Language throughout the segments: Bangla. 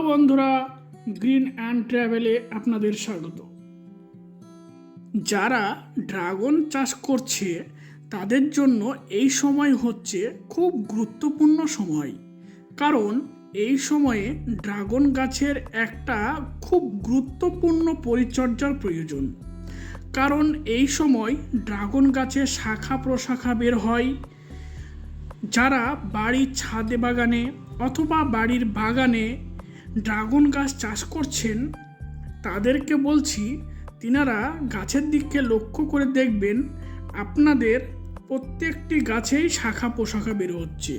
হ্যালো বন্ধুরা, গ্রিন অ্যান্ড ট্রাভেলে আপনাদের স্বাগত। যারা ড্রাগন চাষ করছে, তাদের জন্য এই সময় হচ্ছে খুব গুরুত্বপূর্ণ সময়। কারণ এই সময়ে ড্রাগন গাছের একটা খুব গুরুত্বপূর্ণ পরিচর্যার প্রয়োজন। কারণ এই সময় ড্রাগন গাছের শাখা প্রশাখা বের হয়। যারা বাড়ির ছাদে বাগানে অথবা বাড়ির বাগানে ড্রাগন গাছ চাষ করছেন, তাদেরকে বলছি তিনারা গাছের দিকে লক্ষ্য করে দেখবেন আপনাদের প্রত্যেকটি গাছেই শাখা পোশাখা বের হচ্ছে।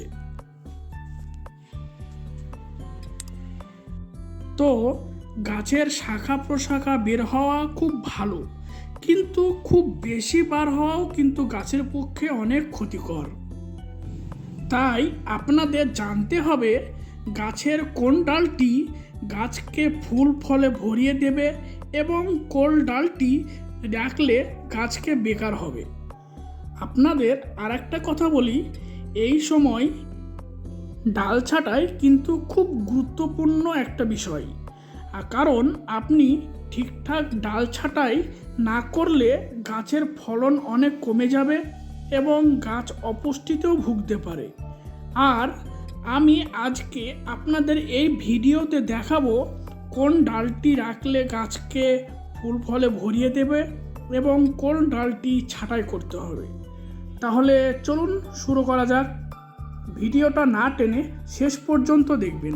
তো গাছের শাখা প্রশাখা বের হওয়া খুব ভালো, কিন্তু খুব বেশি বার হওয়াও কিন্তু গাছের পক্ষে অনেক ক্ষতিকর। তাই আপনাদের জানতে হবে গাছের কোন ডালটি গাছকে ফুল ফলে ভরিয়ে দেবে এবং কোন ডালটি রাখলে গাছকে বেকার হবে? আপনাদের আর একটা কথা বলি। এই সময় ডাল ছাঁটাই কিন্তু খুব গুরুত্বপূর্ণ একটা বিষয়। কারণ আপনি ঠিকঠাক ডাল ছাঁটাই না করলে গাছের ফলন অনেক কমে যাবে এবং গাছ অপুষ্টিতেও ভুগতে পারে। আর আমি আজকে আপনাদের এই ভিডিওতে দেখাবো কোন ডালটি রাখলে গাছকে ফুল ফলে ভরিয়ে দেবে এবং কোন ডালটি ছাঁটাই করতে হবে। তাহলে চলুন শুরু করা যাক। ভিডিওটা না টেনে শেষ পর্যন্ত দেখবেন।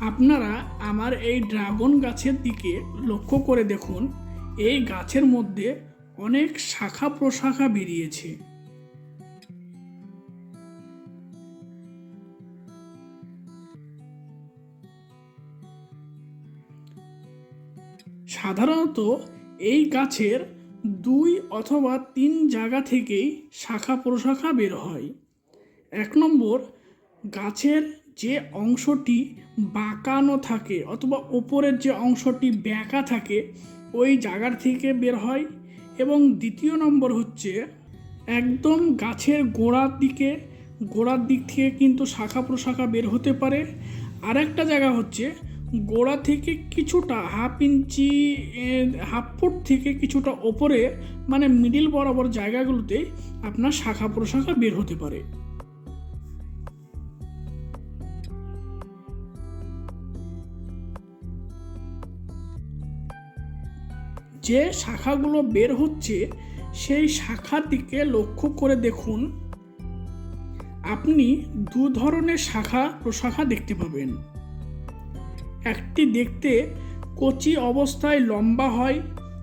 আপনারা আমার এই ড্রাগন গাছের দিকে লক্ষ্য করে দেখুন। এই গাছের মধ্যে অনেক শাখা প্রশাখা বেরিয়েছে। সাধারণত এই গাছের দুই অথবা তিন জায়গা থেকেই শাখা প্রশাখা বের হয়। এক নম্বর, গাছের যে অংশটি বাঁকানো থাকে অথবা ওপরের যে অংশটি ব্যাঁকা থাকে ওই জায়গার থেকে বের হয় এবং দ্বিতীয় নম্বর হচ্ছে একদম গাছের গোড়ার দিকে, গোড়ার দিক থেকে কিন্তু শাখা প্রশাখা বের হতে পারে। আর একটা জায়গা হচ্ছে গোড়া থেকে কিছুটা হাফ ইঞ্চি হাফ ফুট থেকে কিছুটা ওপরে মানে মিডিল বরাবর জায়গাগুলোতে আপনার শাখা প্রশাখা বের হতে পারে। যে শাখাগুলো বের হচ্ছে, সেই শাখার দিকে লক্ষ্য করে দেখুন। আপনি দু ধরনের শাখা প্রশাখা দেখতে পাবেন। একটি দেখতে কচি অবস্থায় লম্বা হয়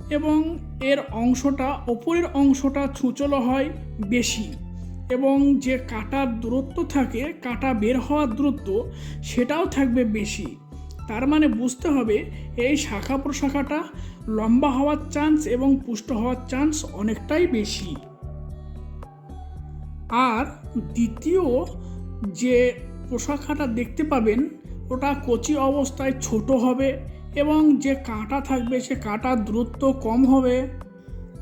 এবং এর অংশটা, ওপরের অংশটা ছুচলো হয় বেশি এবং যে কাটার দূরত্ব থাকে, কাটা বের হওয়ার দূরত্ব সেটাও থাকবে বেশি। তার মানে বুঝতে হবে এই শাখা প্রশাখাটা লম্বা হওয়ার চান্স এবং পুষ্ট হওয়ার চান্স অনেকটাই বেশি। আর দ্বিতীয় যে প্রশাখাটা দেখতে পাবেন, ওটা কচি অবস্থায় ছোট হবে এবং যে কাঁটা থাকবে সে কাঁটার দূরত্ব কম হবে।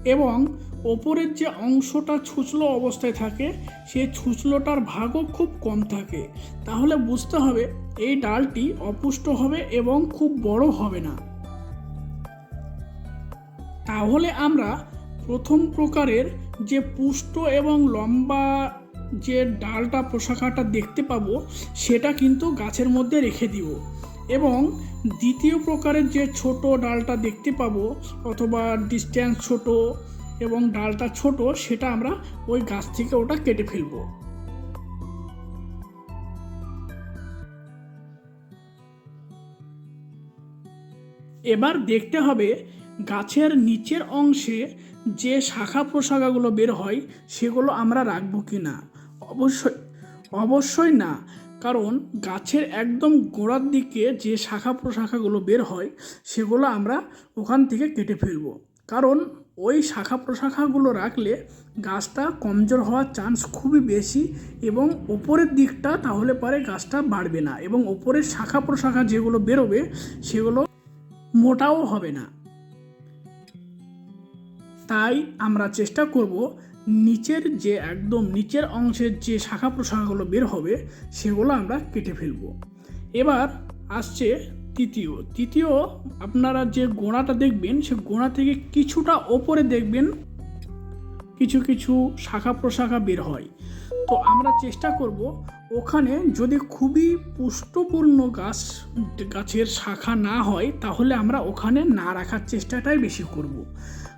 এবং ওপরের যে অংশটা ছুচলো অবস্থায় থাকে সেই ছুচলোটার ভাগও খুব কম থাকে। তাহলে বুঝতে হবে এই ডালটি অপুষ্ট হবে এবং খুব বড় হবে না। তাহলে আমরা প্রথম প্রকারের যে পুষ্ট এবং লম্বা যে ডালটা প্রশাখাটা দেখতে পাবো, সেটা কিন্তু গাছের মধ্যে রেখে দিব। এবং দ্বিতীয় প্রকারের যে ছোট ডালটা দেখতে পাবো, অথবা ডিস্ট্যান্স ছোট এবং ডালটা ছোট, সেটা আমরা ওই গাছ থেকে ওটা কেটে ফেলব। এবার দেখতে হবে গাছের নিচের অংশে যে শাখা প্রশাখাগুলো বের হয়, সেগুলো আমরা রাখব কি না অবশ্যই অবশ্যই না। কারণ গাছের একদম গোড়ার দিকে যে শাখা প্রশাখাগুলো বের হয়, সেগুলো আমরা ওখান থেকে কেটে ফেলব। কারণ ওই শাখা প্রশাখাগুলো রাখলে গাছটা কমজোর হওয়ার চান্স খুবই বেশি এবং ওপরের দিকটা তাহলে পরে গাছটা বাড়বে না এবং ওপরের শাখা প্রশাখা যেগুলো বেরোবে, সেগুলো মোটাও হবে না। তাই আমরা চেষ্টা করব নিচের যে একদম নিচের অংশের যে শাখা প্রশাখাগুলো বের হবে, সেগুলো আমরা কেটে ফেলব। এবার আসছে তৃতীয়। তৃতীয়, আপনারা যে গোড়াটা দেখবেন, সে গোড়া থেকে কিছুটা ওপরে দেখবেন কিছু কিছু শাখা প্রশাখা বের হয়। তো আমরা চেষ্টা করব ওখানে যদি খুবই পুষ্টপূর্ণ গাছ, গাছের শাখা না হয়, তাহলে আমরা ওখানে না রাখার চেষ্টাটাই বেশি করব।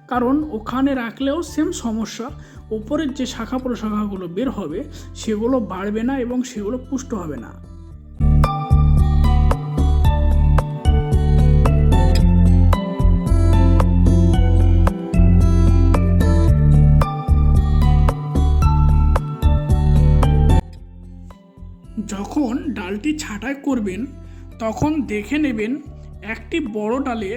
কারণ ওখানে রাখলেও সেম সমস্যা, ওপরের যে শাখা প্রশাখাগুলো বের হবে, সেগুলো বাড়বে না এবং সেগুলো পুষ্ট হবে না যখন ডালটি ছাঁটাই করবেন, তখন দেখে নেবেন একটি বড় ডালে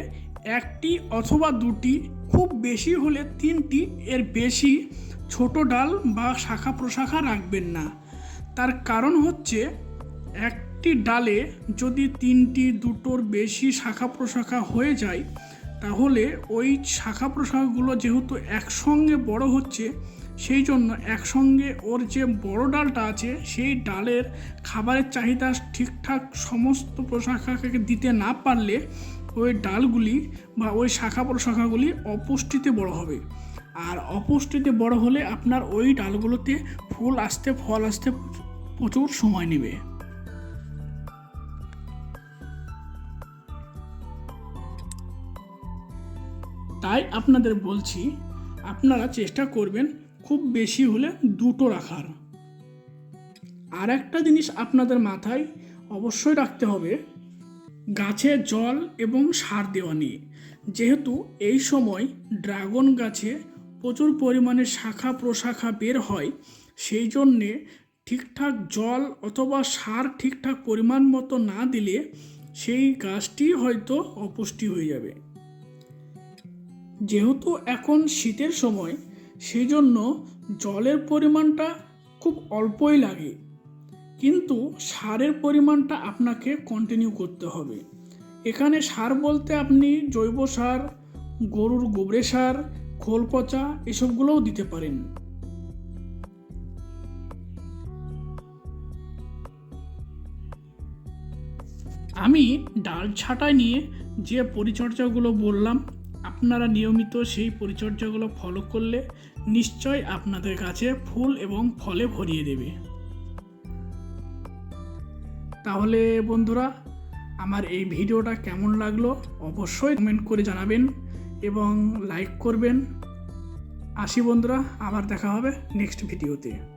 একটি অথবা দুটি, খুব বেশি হলে তিনটি, এর বেশি ছোট ডাল বা শাখা প্রশাখা রাখবেন না। তার কারণ হচ্ছে, একটি ডালে যদি তিনটি, দুটোর বেশি শাখা প্রশাখা হয়ে যায়, তাহলে ওই শাখা প্রশাখাগুলো যেহেতু একসঙ্গে বড় হচ্ছে সেই জন্য একসঙ্গে ওর যে বড় ডালটা আছে, সেই ডালের খাবারের চাহিদা ঠিকঠাক সমস্ত প্রশাখাকে দিতে না পারলে ওই ডালগুলি বা ওই শাখা প্রশাখাগুলি অপুষ্টিতে বড় হবে। আর অপুষ্টিতে বড় হলে আপনার ওই ডালগুলোতে ফুল আসতে, ফল আসতে প্রচুর সময় নেবে। তাই আপনাদের বলছি, আপনারা চেষ্টা করবেন খুব বেশি হলে দুটো রাখার। আর একটা জিনিস আপনাদের মাথায় অবশ্যই রাখতে হবে, গাছে জল এবং সার দেওয়া নিয়ে। যেহেতু এই সময় ড্রাগন গাছে প্রচুর পরিমাণে শাখা প্রশাখা বের হয়, সেই জন্যে ঠিকঠাক জল অথবা সার ঠিকঠাক পরিমাণ মতো না দিলে সেই গাছটি হয়তো অপুষ্টি হয়ে যাবে। যেহেতু এখন শীতের সময় সেই জন্য জলের পরিমাণটা খুব অল্পই লাগে। কিন্তু সারের পরিমাণটা আপনাকে কন্টিনিউ করতে হবে। এখানে সার বলতে আপনি জৈব সার, গরুর গোবরে সার, খোল পচা এসবগুলোও দিতে পারেন। আমি ডাল ছাঁটাই নিয়ে যে পরিচর্যাগুলো বললাম আপনারা নিয়মিত সেই পরিচর্যাগুলো ফলো করলে নিশ্চয় আপনাদের কাছে ফুল এবং ফলে ভরিয়ে দেবে। তাহলে বন্ধুরা, আমার এই ভিডিওটা কেমন লাগল অবশ্যই কমেন্ট করে জানাবেন এবং লাইক করবেন। আসি বন্ধুরা, আবার দেখা হবে নেক্সট ভিডিওতে